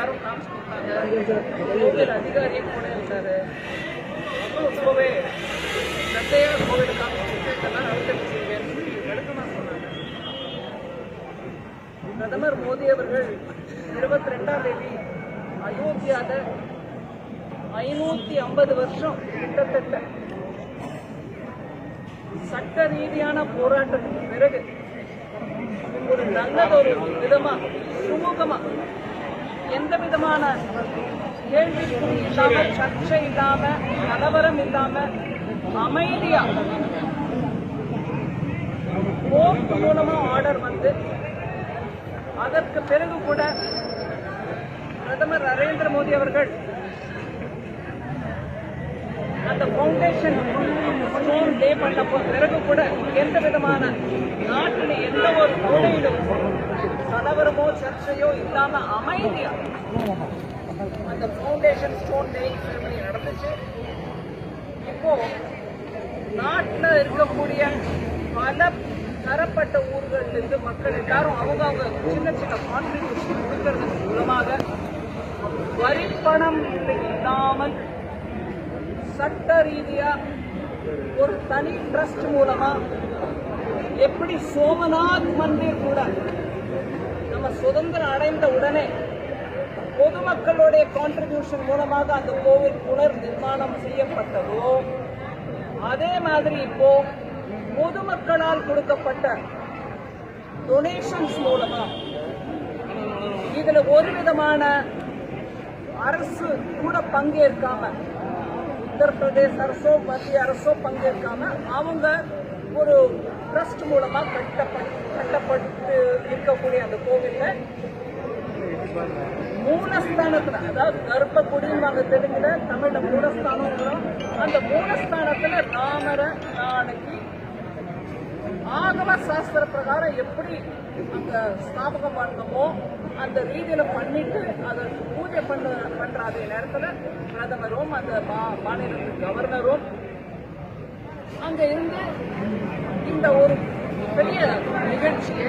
எல்லாரும் காமிச்சு கொடுத்தாங்க. கோவில் அதிகாரியும் கூட இருந்தாரு. ரொம்பவே சத்தையா கோவில் காமிச்சு இதெல்லாம் நடந்துருச்சுங்கன்னு சொல்லி சொன்னாங்க பிரதமர் மோடி அவர்கள் இருபத்தி ரெண்டாம் தேதி அயோத்தியாத ஐநூத்தி ஐம்பது வருஷம் கிட்டத்தட்ட சட்ட ரீதியான போராட்டத்துக்கு பிறகு ஒரு நல்லதொரு விதமா சுமூகமா எந்த விதமான கேள்விக்கும் இல்லாம சர்ச்சை இல்லாம கலவரம் இல்லாம அமைதியா கோர்ட் மூலமா ஆர்டர் வந்து அதற்கு பிறகு கூட பிரதமர் நரேந்திர மோடி அவர்கள் அந்த ஃபவுண்டேஷன் ஸ்டோன் டே பண்ண பிறகு கூட எந்த விதமான நாட்டில் எந்த ஒரு மூலையிலும் சர்ச்சையோ இல்லாம அமைதியா? அந்த ஃபவுண்டேஷன் ஸ்டோன் டே செரமனி நடந்துச்சு. இப்போ நாட்டில் இருக்கக்கூடிய பல தரப்பட்ட ஊர்கள்ல இருந்து மக்கள் எல்லாரும் அவங்க அவங்க சின்ன சின்ன கான்ட்ரிபியூஷன் கொடுக்கறது மூலமாக வரிப்பணம் இல்லாமல் சட்ட ரீதியா ஒரு தனி ட்ரஸ்ட் மூலமா எப்படி சோமநாத் மந்திர் கூட நம்ம சுதந்திரம் அடைந்த உடனே பொதுமக்களுடைய கான்ட்ரிபியூஷன் மூலமாக அந்த கோவில் புனர் நிர்மாணம் செய்யப்பட்டதோ அதே மாதிரி இப்போ பொதுமக்களால் கொடுக்கப்பட்ட டொனேஷன்ஸ் மூலமா இதுல ஒரு விதமான அரசு கூட பங்கேற்காம உத்தரப்பிரதேச அரசோ மத்திய அரசோ பங்கேற்காம அவங்க ஒரு ட்ரஸ்ட் மூலமா கட்டப்பட்டு கட்டப்பட்டு இருக்கக்கூடிய அந்த கோவில்ல மூலஸ்தானத்துல அதாவது கர்ப்பகுடின்னு நாங்க தெரிஞ்சுல தமிழ்ல மூலஸ்தானம் அந்த மூலஸ்தானத்துல ராமரை நாளைக்கு ஆகம சாஸ்திர பிரகாரம் எப்படி அந்த ஸ்தாபகம் பண்ணமோ அந்த ரீதியில பண்ணிட்டு அதை பூஜை பண்ண பண்ற அதே நேரத்துல பிரதமரும் அந்த மாநிலத்தின் கவர்னரும் அங்க இருந்து இந்த ஒரு பெரிய நிகழ்ச்சியை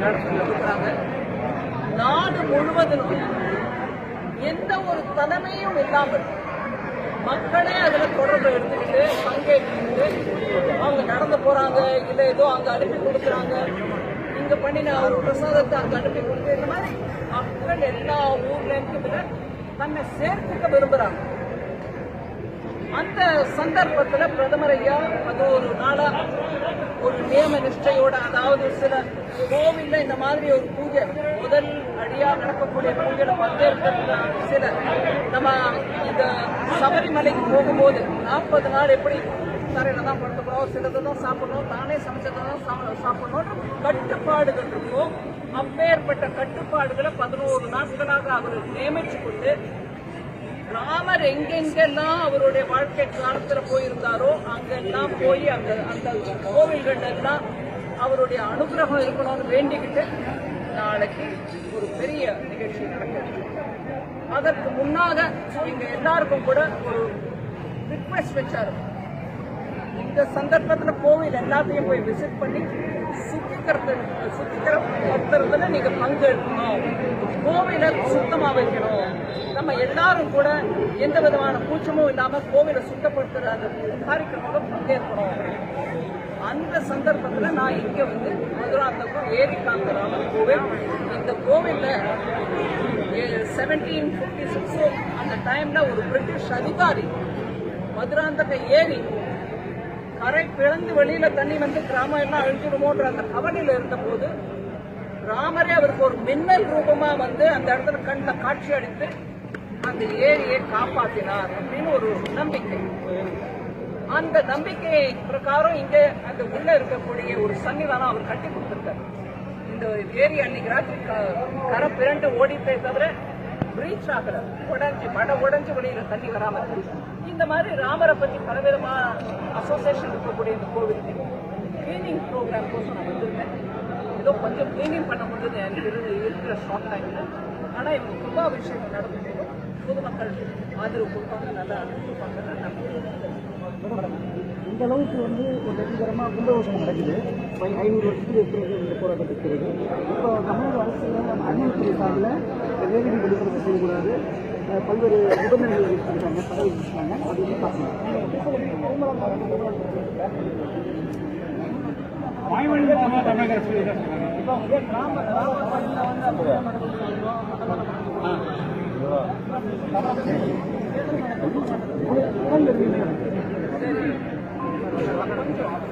நடத்தி கொடுக்குறாங்க. நாடு முழுவதும் எந்த ஒரு தலைமையும் இல்லாமல் மக்களே அதுல தொடர்பு எடுத்துக்கிட்டு பங்கேற்றுக்கிட்டு அவங்க நடந்து போறாங்க இல்ல ஏதோ அங்க அனுப்பி கொடுக்குறாங்க. இங்க பண்ணின ஒரு பிரசாதத்தை அங்க அனுப்பி கொடுத்து இந்த மாதிரி மக்கள் எல்லா ஊர்ல இருந்து தன்னை சேர்த்துக்க விரும்புறாங்க. அந்த சந்தர்ப்பத்துல பிரதமர் ஐயா அது ஒரு நாளா ஒரு நியம நிஷ்டையோட அதாவது சில கோவில்ல இந்த மாதிரி ஒரு பூஜை முதல் அடியா நடக்கக்கூடிய பூஜையில பங்கேற்கிற சில நம்ம இந்த சபரிமலைக்கு போகும்போது நாற்பது நாள் எப்படி தரையில தான் படுத்துக்கிறோம் சிலது தான் சாப்பிடணும் தானே சமைச்சதை தான் சா- சாப்பிடணும் கட்டுப்பாடுகள் இருக்கும். அப்பேற்பட்ட கட்டுப்பாடுகளை பதினோரு நாட்களாக அவர் நியமிச்சு கொண்டு ராமர் எங்கெங்கெல்லாம் அவருடைய வாழ்க்கை காலத்துல போயிருந்தாரோ அங்கெல்லாம் போய் அந்த அந்த கோவில்கள் எல்லாம் அவருடைய அனுகிரகம் இருக்கணும்னு வேண்டிக்கிட்டு நாளைக்கு ஒரு பெரிய நிகழ்ச்சி நடக்கிறது. அதற்கு முன்னாக எங்க எல்லாருக்கும் கூட ஒரு ரிக்வெஸ்ட் வச்சாரு. இந்த சந்தர்ப்பத்துல கோவில் எல்லாத்தையும் போய் விசிட் பண்ணி சுத்திக்கிறது சுத்திக்கிறதுல நீங்க பங்கு எடுக்கணும் கோவிலை சுத்தமாக வைக்கணும். நம்ம எல்லாரும் கூட எந்த விதமான கூச்சமும் இல்லாமல் கோவிலை சுத்தப்படுத்துகிற அந்த காரியக்கிரமங்களை பங்கேற்கணும். அந்த சந்தர்ப்பத்தில் நான் இங்கே வந்து மதுராந்தகம் ஏரிகாந்த ராமர் கோவில். இந்த கோவில்ல செவன்டீன் பிப்டி சிக்ஸ் அந்த டைமில் ஒரு பிரிட்டிஷ் அதிகாரி மதுராந்தக ஏரி கரை பிளந்து வெளியில தண்ணி வந்து கிராமம் எல்லாம் அழிஞ்சிடுமோன்ற அந்த கவலையில இருந்தபோது ராமரே அவருக்கு ஒரு மின்னல் ரூபமா வந்து அந்த இடத்துல கண்ணில் காட்சி அளித்து அந்த ஏரியை காப்பாற்றினார் அப்படின்னு ஒரு நம்பிக்கை. அந்த நம்பிக்கை பிரகாரம் இங்கே அந்த உள்ள இருக்கக்கூடிய ஒரு சன்னிதானம் அவர் கட்டி கொடுத்திருக்காரு. இந்த ஏரி அன்னைக்கு ராத்திரி க- கரை பிறண்டு ஓடிட்டே தவிர பிரீச் ஆகல. உடஞ்சி மட உடஞ்சி வெளியில தண்ணி வராம இந்த மாதிரி ராமரை பத்தி பலவிதமான அசோசியேஷன் இருக்கக்கூடிய இந்த கோவிலுக்கு கிளீனிங் ப்ரோக்ராம் கோசம் நான் வந்திருக்கேன். ஏதோ கொஞ்சம் கிளீனிங் பண்ண முடியுது எனக்கு இருந்து இருக்கிற ஷார்ட் டைம்ல ஆனா இவங்க கும்பாபிஷேகம் நடந்துட்டு பொதுமக்கள் ஆதரவு கொடுப்பாங்க நல்லா கொடுப்பாங்க நம்பிக்கை இந்த அளவுக்கு வந்து ஒரு வெற்றிகரமாக கும்பாபிஷேகம் நடக்குது. ஐநூறு வருஷத்துக்கு பிறகு இந்த போராட்டத்துக்கு பிறகு. இப்போ தமிழக அரசு அமலாக்கத்துறை சார்பில் நேரடி வெளிப்படுத்த செய்யக்கூடாது பல்வேறு நிபந்தனைகள் விதிச்சிருக்காங்க தடை விதிச்சிருக்காங்க அது வந்து தமிழக அரசு சொல்றாங்க. இப்போ கிராம கிராம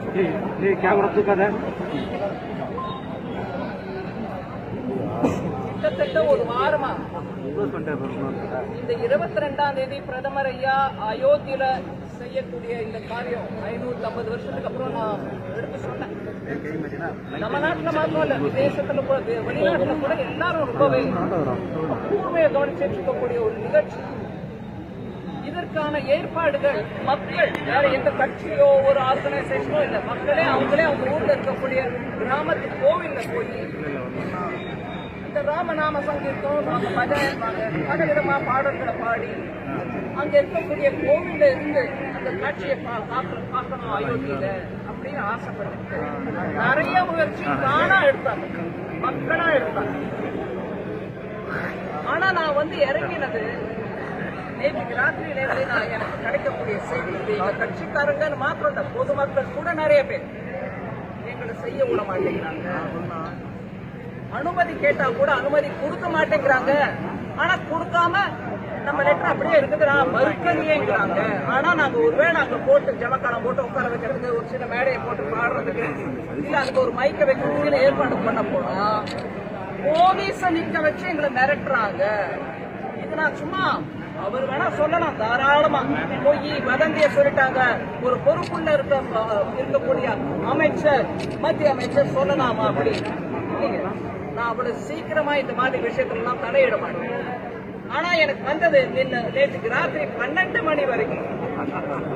அப்படியே ஏய், ஏய், கேமரா தூக்காத. கிட்டத்தட்ட ஒரு வாரமா. இந்த இருபத்தி ரெண்டாம் தேதி பிரதமர் ஐயா அயோத்தியில செய்யக்கூடிய இந்த காரியம் ஐநூத்தி ஐம்பது வருஷத்துக்கு அப்புறம் நான் எடுத்து சொன்னேன். நம்ம நாட்டுல மாத்திரம் இல்ல விதேசத்துல கூட வெளிநாட்டுல கூட எல்லாரும் ரொம்பவே கூர்மையை கவனிச்சுட்டு இருக்கக்கூடிய ஒரு நிகழ்ச்சி. இதற்கான ஏற்பாடுகள் மக்கள் வேற எந்த கட்சியோ ஒரு ஆர்கனைசேஷனோ இல்ல மக்களே அவங்களே அவங்க ஊர்ல இருக்கக்கூடிய கிராமத்து கோவில்ல போய் இந்த ராமநாம சங்கீர்த்தம் ராம பல விதமா பாடல்களை பாடி அங்க இருக்கக்கூடிய கோவில்ல இருந்து அந்த காட்சியை பா- பார்க்கணும் அயோத்தியில அப்படின்னு ஆசைப்பட்டு நிறைய முயற்சி தானா எடுத்தாங்க. மக்களா எடுத்தாங்க. ஆனா நான் வந்து இறங்கி நேற்றுக்கு நான் எனக்கு கிடைக்கக்கூடிய செய்தி. இது எங்க கட்சிக்காரங்கன்னு மாத்திரம் இல்ல பொதுமக்கள் கூட நிறைய பேர். எங்களை செய்ய விட மாட்டேங்கிறாங்க. அனுமதி கேட்டா கூட அனுமதி கொடுக்க மாட்டேங்கிறாங்க. ஆனா கொடுக்காம நம்ம லெட்டர் அப்படியே இருக்குது. நான் மறுக்கலையேங்கிறாங்க ஆனா நாங்க ஒருவேளை அங்க போட்டு ஜமக்காலம் போட்டு உட்கார வைக்கிறதுக்கு ஒரு சின்ன மேடையை போட்டு பாடுறதுக்கு இல்ல அதுக்கு ஒரு மைக்க வைக்கிறதுக்கு ஏற்பாடு பண்ண போனா போலீஸ நிக்க வச்சு எங்களை மிரட்டுறாங்க. இது நான் சும்மா அவர் வேணா சொல்லலாம் தாராளமா. போய் வதந்திய சொல்லிட்டாங்க. ஒரு பொறுப்புள்ள இருக்க இருக்கக்கூடிய அமைச்சர் மத்திய அமைச்சர் சொல்லலாமா அப்படி? நான் அவ்வளவு சீக்கிரமா இந்த மாதிரி விஷயத்துல எல்லாம் தலையிட மாட்டேன். ஆனா எனக்கு வந்தது நின்ன நேற்றுக்கு ராத்திரி பன்னெண்டு மணி வரைக்கும்.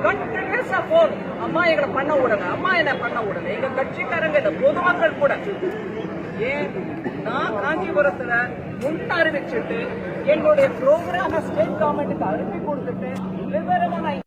கண்டினியூஸா போன் அம்மா எங்களை பண்ண விடல அம்மா என்ன பண்ண விடல எங்க கட்சிக்காரங்க இந்த பொதுமக்கள் கூட. ஏன்? நான் காஞ்சிபுரத்துல முன் அறிவிச்சுட்டு என்னுடைய ப்ரோக்ராம ஸ்டேட் கவர்மெண்ட்டுக்கு அனுப்பி கொடுத்துட்டு விவரமா நான்